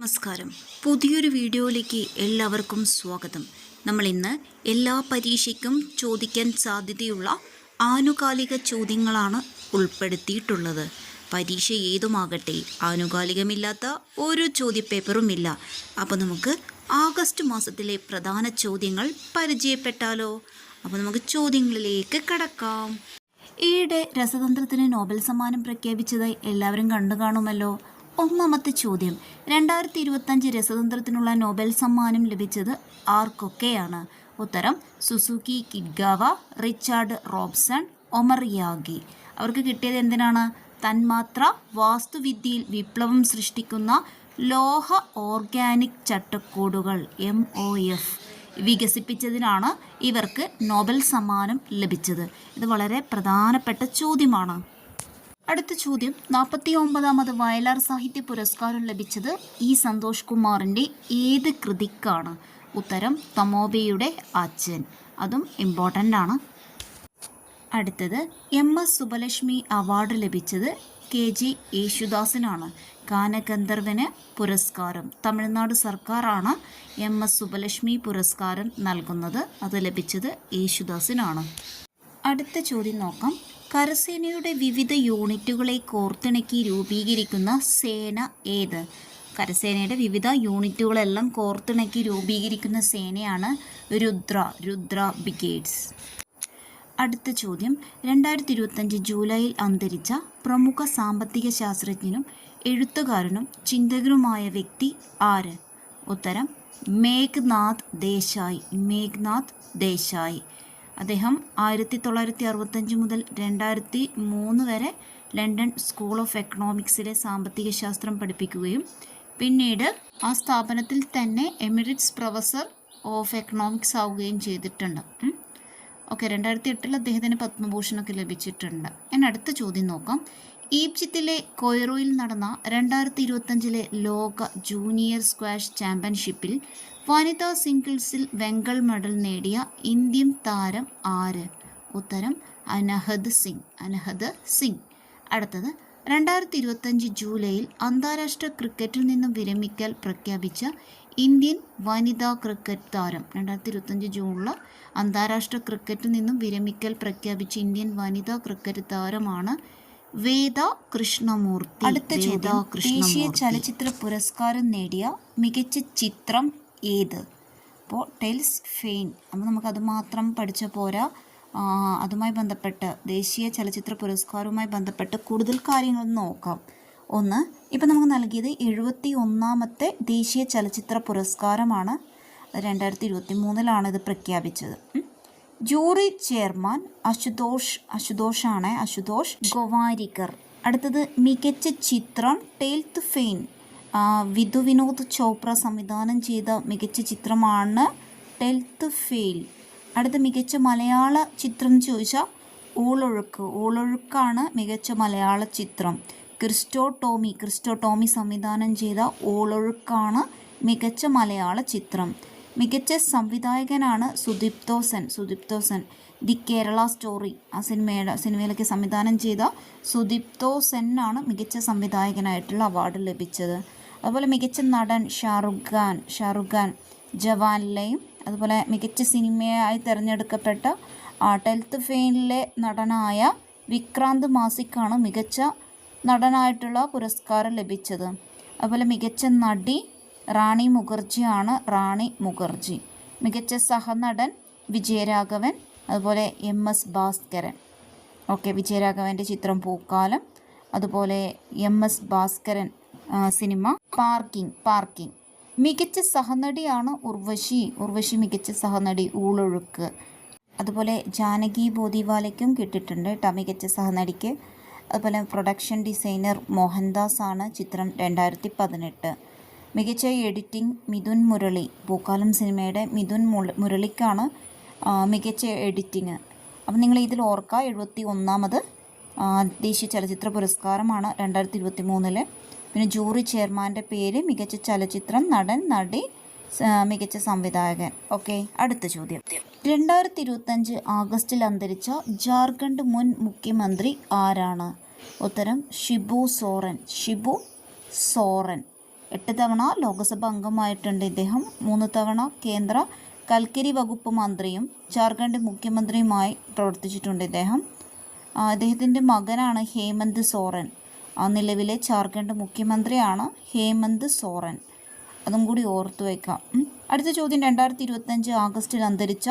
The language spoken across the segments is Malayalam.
നമസ്കാരം. പുതിയൊരു വീഡിയോയിലേക്ക് എല്ലാവർക്കും സ്വാഗതം. നമ്മൾ ഇന്ന് എല്ലാ പരീക്ഷയ്ക്കും ചോദിക്കാൻ സാധ്യതയുള്ള ആനുകാലിക ചോദ്യങ്ങളാണ് ഉൾപ്പെടുത്തിയിട്ടുള്ളത്. പരീക്ഷ ഏതുമാകട്ടെ ആനുകാലികമില്ലാത്ത ഒരു ചോദ്യപേപ്പറുമില്ല. അപ്പോൾ നമുക്ക് ആഗസ്റ്റ് മാസത്തിലെ പ്രധാന ചോദ്യങ്ങൾ പരിചയപ്പെട്ടാലോ? അപ്പോൾ നമുക്ക് ചോദ്യങ്ങളിലേക്ക് കടക്കാം. ഈയിടെ രസതന്ത്രത്തിന് നോബൽ സമ്മാനം പ്രഖ്യാപിച്ചതായി എല്ലാവരും കണ്ടു കാണുമല്ലോ. ഒന്നാമത്തെ ചോദ്യം. രണ്ടായിരത്തി ഇരുപത്തഞ്ച് രസതന്ത്രത്തിനുള്ള നോബൽ സമ്മാനം ലഭിച്ചത് ആർക്കൊക്കെയാണ്? ഉത്തരം Suzuki Kitagawa Richard Robson Omar Yaghi. അവർക്ക് കിട്ടിയത് എന്തിനാണ്? തന്മാത്ര വാസ്തുവിദ്യയിൽ വിപ്ലവം സൃഷ്ടിക്കുന്ന ലോഹ ഓർഗാനിക് ചട്ടക്കൂടുകൾ എം ഒ എഫ് വികസിപ്പിച്ചതിനാണ് ഇവർക്ക് നോബൽ സമ്മാനം ലഭിച്ചത്. ഇത് വളരെ പ്രധാനപ്പെട്ട ചോദ്യമാണ്. അടുത്ത ചോദ്യം. നാൽപ്പത്തി ഒമ്പതാമത് വയലാർ സാഹിത്യ പുരസ്കാരം ലഭിച്ചത് ഇ സന്തോഷ് കുമാറിന്റെ ഏത് കൃതിക്കാണ്? ഉത്തരം തമോബയുടെ അച്ഛൻ. അതും ഇമ്പോർട്ടന്റ് ആണ്. അടുത്തത് എം എസ് സുബലക്ഷ്മി അവാർഡ് ലഭിച്ചത് കെ ജി യേശുദാസിനാണ്. ഗാനഗന്ധർവന് പുരസ്കാരം. തമിഴ്നാട് സർക്കാരാണ് എം എസ് സുബലക്ഷ്മി പുരസ്കാരം നൽകുന്നത്. അത് ലഭിച്ചത് യേശുദാസിനാണ്. അടുത്ത ചോദ്യം നോക്കാം. കരസേനയുടെ വിവിധ യൂണിറ്റുകളെ കോർത്തിണക്കി രൂപീകരിക്കുന്ന സേന ഏത്? കരസേനയുടെ വിവിധ യൂണിറ്റുകളെല്ലാം കോർത്തിണക്കി രൂപീകരിക്കുന്ന സേനയാണ് രുദ്ര രുദ്ര ബ്രിഗേഡ്സ്. അടുത്ത ചോദ്യം. രണ്ടായിരത്തി ഇരുപത്തഞ്ച് ജൂലൈയിൽ അന്തരിച്ച പ്രമുഖ സാമ്പത്തിക ശാസ്ത്രജ്ഞനും എഴുത്തുകാരനും ചിന്തകനുമായ വ്യക്തി ആര്? ഉത്തരം മേഘ്നാഥ് ദേശായി. മേഘ്നാഥ് ദേശായി. അദ്ദേഹം ആയിരത്തി തൊള്ളായിരത്തി അറുപത്തഞ്ച് മുതൽ രണ്ടായിരത്തി മൂന്ന് വരെ ലണ്ടൻ സ്കൂൾ ഓഫ് എക്കണോമിക്സിലെ സാമ്പത്തിക ശാസ്ത്രം പഠിപ്പിക്കുകയും പിന്നീട് ആ സ്ഥാപനത്തിൽ തന്നെ എമിറിറ്റ്സ് പ്രൊഫസർ ഓഫ് എക്കണോമിക്സ് ആവുകയും ചെയ്തിട്ടുണ്ട്. ഓക്കെ രണ്ടായിരത്തി എട്ടിൽ അദ്ദേഹത്തിന് പത്മഭൂഷണൊക്കെ ലഭിച്ചിട്ടുണ്ട്. ഞാൻ അടുത്ത ചോദ്യം നോക്കാം. ഈജിപ്തിലെ കൊയ്റോയിൽ നടന്ന രണ്ടായിരത്തി ഇരുപത്തഞ്ചിലെ ലോക ജൂനിയർ സ്ക്വാഷ് ചാമ്പ്യൻഷിപ്പിൽ വനിതാ സിംഗിൾസിൽ വെങ്കൽ മെഡൽ നേടിയ ഇന്ത്യൻ താരം ആര്? ഉത്തരം അനഹദ് സിംഗ്. അനഹദ് സിംഗ്. അടുത്തത് രണ്ടായിരത്തി ഇരുപത്തഞ്ച് ജൂലൈയിൽ അന്താരാഷ്ട്ര ക്രിക്കറ്റിൽ നിന്നും വിരമിക്കൽ പ്രഖ്യാപിച്ച ഇന്ത്യൻ വനിതാ ക്രിക്കറ്റ് താരം. രണ്ടായിരത്തി ഇരുപത്തഞ്ച് ജൂണിൽ അന്താരാഷ്ട്ര ക്രിക്കറ്റിൽ നിന്നും വിരമിക്കൽ പ്രഖ്യാപിച്ച ഇന്ത്യൻ വനിതാ ക്രിക്കറ്റ് താരമാണ് വേദ കൃഷ്ണമൂർത്തി അടുത്ത ചോദ്യം. ദേശീയ ചലച്ചിത്ര പുരസ്കാരം നേടിയ മികച്ച ചിത്രം ഏത്? അപ്പോൾ ടെൽസ് ഫെയിൻ. അപ്പോൾ നമുക്കത് മാത്രം പഠിച്ച പോരാ. അതുമായി ബന്ധപ്പെട്ട് ദേശീയ ചലച്ചിത്ര പുരസ്കാരവുമായി ബന്ധപ്പെട്ട് കൂടുതൽ കാര്യങ്ങൾ നോക്കാം. ഒന്ന് ഇപ്പം നമുക്ക് നൽകിയത് എഴുപത്തി ഒന്നാമത്തെ ദേശീയ ചലച്ചിത്ര പുരസ്കാരമാണ്. രണ്ടായിരത്തി ഇരുപത്തി മൂന്നിലാണ് ഇത് പ്രഖ്യാപിച്ചത്. ജൂറി ചെയർമാൻ അശുതോഷ് അശുതോഷാണ് അശുതോഷ് ഗോവാരികർ അടുത്തത് മികച്ച ചിത്രം ടേൽത്ത് ഫെയിൻ. വിധു വിനോദ് ചോപ്ര സംവിധാനം ചെയ്ത മികച്ച ചിത്രമാണ് ടെൽത്ത് ഫെയിൽ. അടുത്ത മികച്ച മലയാള ചിത്രം ചോദിച്ചാൽ ഊളൊഴുക്ക് ഊളൊഴുക്കാണ് മികച്ച മലയാള ചിത്രം. ക്രിസ്റ്റോ ടോമി ക്രിസ്റ്റോ ടോമി സംവിധാനം ചെയ്ത ഊളൊഴുക്കാണ് മികച്ച മലയാള ചിത്രം. മികച്ച സംവിധായകനാണ് സുദീപ്തോ സെൻ സുദീപ്തോ സെൻ ദി കേരള സ്റ്റോറി. ആ സിനിമയുടെ സിനിമയിലൊക്കെ സംവിധാനം ചെയ്ത സുദീപ്തോ സെന്നാണ് മികച്ച സംവിധായകനായിട്ടുള്ള അവാർഡ് ലഭിച്ചത്. അതുപോലെ മികച്ച നടൻ ഷാറുഖ് ഖാൻ ഷാറുഖ് ഖാൻ ജവാനിലെയും അതുപോലെ മികച്ച സിനിമയായി തിരഞ്ഞെടുക്കപ്പെട്ട ടെൽത്ത് ഫെയിനിലെ നടനായ വിക്രാന്ത് മാസിക്കാണ് മികച്ച നടനായിട്ടുള്ള പുരസ്കാരം ലഭിച്ചത്. അതുപോലെ മികച്ച നടി റാണി മുഖർജിയാണ് റാണി മുഖർജി. മികച്ച സഹനടൻ വിജയരാഘവൻ അതുപോലെ എം എസ് ഭാസ്കരൻ. ഓക്കെ വിജയരാഘവന്റെ ചിത്രം പൂക്കാലം അതുപോലെ M S Bhaskaran cinema parking parking. മികച്ച സഹനടിയാണ് ഉർവശി. ഉർവശി മികച്ച സഹനടി ഊളൊഴുക്ക്. അതുപോലെ ജാനകി ബോധിവാലയ്ക്കും കിട്ടിയിട്ടുണ്ട് കേട്ടോ മികച്ച സഹനടിക്ക്. അതുപോലെ പ്രൊഡക്ഷൻ ഡിസൈനർ മോഹൻദാസ് ആണ് ചിത്രം രണ്ടായിരത്തി പതിനെട്ട്. മികച്ച എഡിറ്റിംഗ് മിഥുൻ മുരളി. പൂക്കാലം സിനിമയുടെ മിഥുൻ മുരളിക്കാണ് മികച്ച എഡിറ്റിംഗ്. അപ്പം നിങ്ങൾ ഇതിൽ ഓർക്കുക എഴുപത്തി ഒന്നാമത് ദേശീയ ചലച്ചിത്ര പുരസ്കാരമാണ് രണ്ടായിരത്തി ഇരുപത്തി മൂന്നിൽ പിന്നെ ജൂറി ചെയർമാന്റെ പേര് മികച്ച ചലച്ചിത്രം നടൻ നടി മികച്ച സംവിധായകൻ. ഓക്കെ അടുത്ത ചോദ്യം. രണ്ടായിരത്തി ഇരുപത്തഞ്ച് ആഗസ്റ്റിൽ അന്തരിച്ച ജാർഖണ്ഡ് മുൻ മുഖ്യമന്ത്രി ആരാണ്? ഉത്തരം ഷിബു സോറൻ. ഷിബു സോറൻ. എട്ട് തവണ ലോക്സഭ അംഗമായിട്ടുണ്ട് ഇദ്ദേഹം. മൂന്ന് തവണ കേന്ദ്ര കൽക്കരി വകുപ്പ് മന്ത്രിയും ജാർഖണ്ഡ് മുഖ്യമന്ത്രിയുമായി പ്രവർത്തിച്ചിട്ടുണ്ട് ഇദ്ദേഹം. അദ്ദേഹത്തിന്റെ മകനാണ് ഹേമന്ത് സോറൻ. നിലവിലെ ജാർഖണ്ഡ് മുഖ്യമന്ത്രിയാണ് ഹേമന്ത് സോറൻ. അതും കൂടി ഓർത്തു വയ്ക്കാം അടുത്ത ചോദ്യം. രണ്ടായിരത്തി ഇരുപത്തഞ്ച് ആഗസ്റ്റിൽ അന്തരിച്ച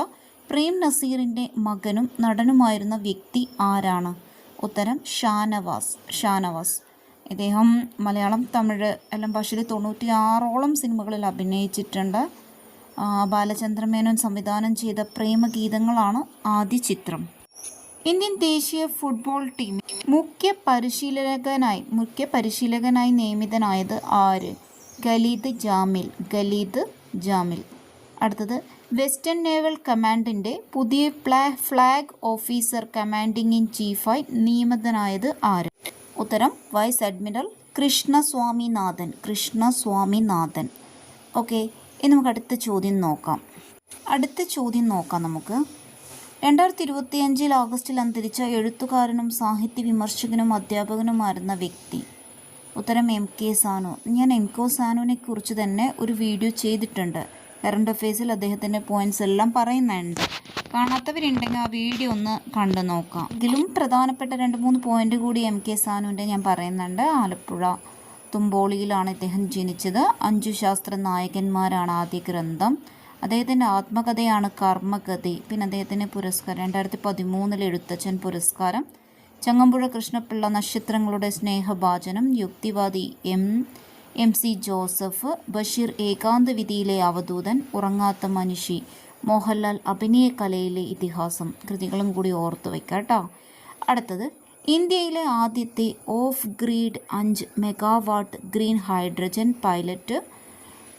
പ്രേം നസീറിന്റെ മകനും നടനുമായിരുന്ന വ്യക്തി ആരാണ്? ഉത്തരം ഷാനവാസ്. ഷാനവാസ്. ഇദ്ദേഹം മലയാളം തമിഴ് എല്ലാം ഭാഷയിൽ തൊണ്ണൂറ്റി ആറോളം സിനിമകളിൽ അഭിനയിച്ചിട്ടുണ്ട്. ബാലചന്ദ്ര ബാലചന്ദ്രമേനോൻ സംവിധാനം ചെയ്ത പ്രേമഗീതങ്ങളാണ് ആദ്യ ചിത്രം. ഇന്ത്യൻ ദേശീയ ഫുട്ബോൾ ടീം മുഖ്യ പരിശീലകനായി മുഖ്യ പരിശീലകനായി നിയമിതനായത് ആര്? ഖലീദ് ജാമിൽ ഖലീദ് ജാമിൽ. അടുത്തത് വെസ്റ്റേൺ നേവൽ കമാൻഡിന്റെ പുതിയ ഫ്ലാ ഫ്ലാഗ് ഓഫീസർ കമാൻഡിംഗ് ഇൻ ചീഫായി നിയമിതനായത് ആര്? ഉത്തരം vice admiral Krishnaswaminathan Krishnaswaminathan. Okay ഇനി നമുക്ക് അടുത്ത ചോദ്യം നോക്കാം. അടുത്ത ചോദ്യം നോക്കാം നമുക്ക്. രണ്ടായിരത്തി ഇരുപത്തിയഞ്ചിൽ ഓഗസ്റ്റിൽ അന്തരിച്ച എഴുത്തുകാരനും സാഹിത്യ വിമർശകനും അധ്യാപകനുമായിരുന്ന വ്യക്തി. ഉത്തരം എം കെ സാനു. ഞാൻ എം കെ സാനുവിനെ കുറിച്ച് തന്നെ ഒരു വീഡിയോ ചെയ്തിട്ടുണ്ട്. കറണ്ട് അഫയേഴ്സിൽ അദ്ദേഹത്തിന്റെ പോയിന്റ്സ് എല്ലാം പറയുന്നുണ്ട്. കാണാത്തവരുണ്ടെങ്കിൽ ആ വീഡിയോ ഒന്ന് കണ്ടു നോക്കാം. ഇതിലും പ്രധാനപ്പെട്ട രണ്ട് മൂന്ന് പോയിന്റ് കൂടി എം കെ സാനുവിന്റെ ഞാൻ പറയുന്നുണ്ട്. ആലപ്പുഴ തുമ്പോളിയിലാണ് ഇദ്ദേഹം ജനിച്ചത്. അഞ്ചു ശാസ്ത്ര നായകന്മാരാണ് ആദ്യ ഗ്രന്ഥം. അദ്ദേഹത്തിന്റെ ആത്മകഥയാണ് കർമ്മഗതി. പിന്നെ അദ്ദേഹത്തിന് പുരസ്കാരം രണ്ടായിരത്തി പതിമൂന്നിൽ എഴുത്തച്ഛൻ പുരസ്കാരം. ചങ്ങമ്പുഴ കൃഷ്ണപിള്ള നക്ഷത്രങ്ങളുടെ സ്നേഹഭാചനം. യുക്തിവാദി M M C Joseph Basheer ഏകാന്ത വിധിയിലെ അവധൂതൻ ഉറങ്ങാത്ത മനുഷ്യ മോഹൻലാൽ അഭിനയ കലയിലെ ഇതിഹാസം. കൃതികളും കൂടി ഓർത്തു വയ്ക്കാം കേട്ടോ. അടുത്തത് ഇന്ത്യയിലെ ആദ്യത്തെ ഓഫ് ഗ്രീഡ് അഞ്ച് megawatt green hydrogen pilot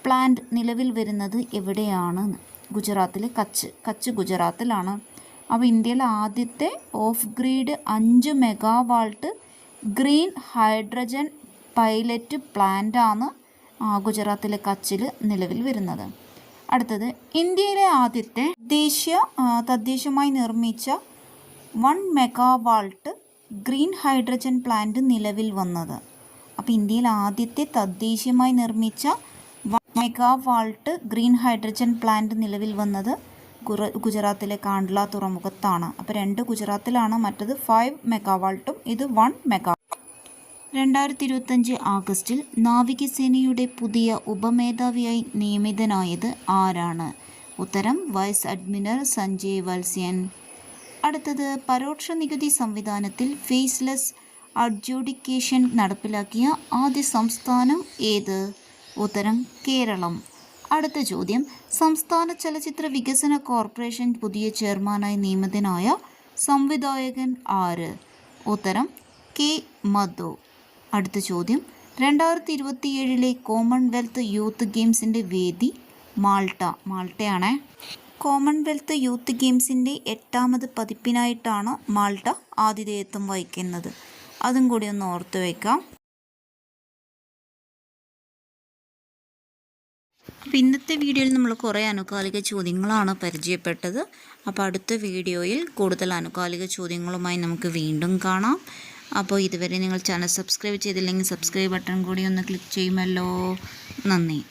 plant നിലവിൽ വരുന്നത് എവിടെയാണ്? ഗുജറാത്തിലെ കച്ച് കച്ച് ഗുജറാത്തിലാണ്. അപ്പോൾ ഇന്ത്യയിലെ ആദ്യത്തെ ഓഫ് ഗ്രീഡ് അഞ്ച് മെഗാവാൾട്ട് ഗ്രീൻ ഹൈഡ്രജൻ പൈലറ്റ് പ്ലാന്റാണ് ഗുജറാത്തിലെ കച്ചിൽ നിലവിൽ വരുന്നത്. അടുത്തത് ഇന്ത്യയിലെ ആദ്യത്തെ ദേശീയ തദ്ദേശീയമായി നിർമ്മിച്ച one megawatt green hydrogen plant നിലവിൽ വന്നത്. അപ്പോൾ ഇന്ത്യയിൽ ആദ്യത്തെ തദ്ദേശീയമായി നിർമ്മിച്ച മെഗാവാൾട്ട് ഗ്രീൻ ഹൈഡ്രജൻ പ്ലാന്റ് നിലവിൽ വന്നത് ഗുജറാത്തിലെ കാണ്ട്ല തുറമുഖത്താണ്. അപ്പോൾ രണ്ട് ഗുജറാത്തിലാണ് മറ്റത് ഫൈവ് മെഗാവാൾട്ടും ഇത് വൺ മെഗാ രണ്ടായിരത്തി ഇരുപത്തഞ്ച് ആഗസ്റ്റിൽ നാവികസേനയുടെ പുതിയ ഉപമേധാവിയായി നിയമിതനായത് ആരാണ്? ഉത്തരം വൈസ് അഡ്മിനർ സഞ്ജയ് വത്സ്യൻ. അടുത്തത് പരോക്ഷ നികുതി സംവിധാനത്തിൽ ഫേസ്ലെസ് അഡ്ജുഡിക്കേഷൻ നടപ്പിലാക്കിയ ആദ്യ സംസ്ഥാനം ഏത്? ഉത്തരം കേരളം. അടുത്ത ചോദ്യം സംസ്ഥാന ചലച്ചിത്ര വികസന കോർപ്പറേഷൻ പുതിയ ചെയർമാനായി നിയമിതനായ സംവിധായകൻ ആര്? ഉത്തരം കെ മധു. അടുത്ത ചോദ്യം. രണ്ടായിരത്തി ഇരുപത്തിയേഴിലെ കോമൺവെൽത്ത് യൂത്ത് ഗെയിംസിന്റെ വേദി മാൾട്ട. മാൾട്ടയാണ്. കോമൺവെൽത്ത് യൂത്ത് ഗെയിംസിന്റെ എട്ടാമത് പതിപ്പിനായിട്ടാണ് മാൾട്ട ആതിഥേയത്വം വഹിക്കുന്നത്. അതും കൂടി ഒന്ന് ഓർത്തു വയ്ക്കാം അപ്പോൾ ഇന്നത്തെ വീഡിയോയിൽ നമ്മൾ കുറേ അനുകാലിക ചോദ്യങ്ങളാണ് പരിചയപ്പെട്ടത്. അപ്പോൾ അടുത്ത വീഡിയോയിൽ കൂടുതൽ അനുകാലിക ചോദ്യങ്ങളുമായി നമുക്ക് വീണ്ടും കാണാം. അപ്പോൾ ഇതുവരെ നിങ്ങൾ ചാനൽ സബ്സ്ക്രൈബ് ചെയ്തില്ലെങ്കിൽ സബ്സ്ക്രൈബ് ബട്ടൺ കൂടി ഒന്ന് ക്ലിക്ക് ചെയ്യുമല്ലോ. നന്ദി.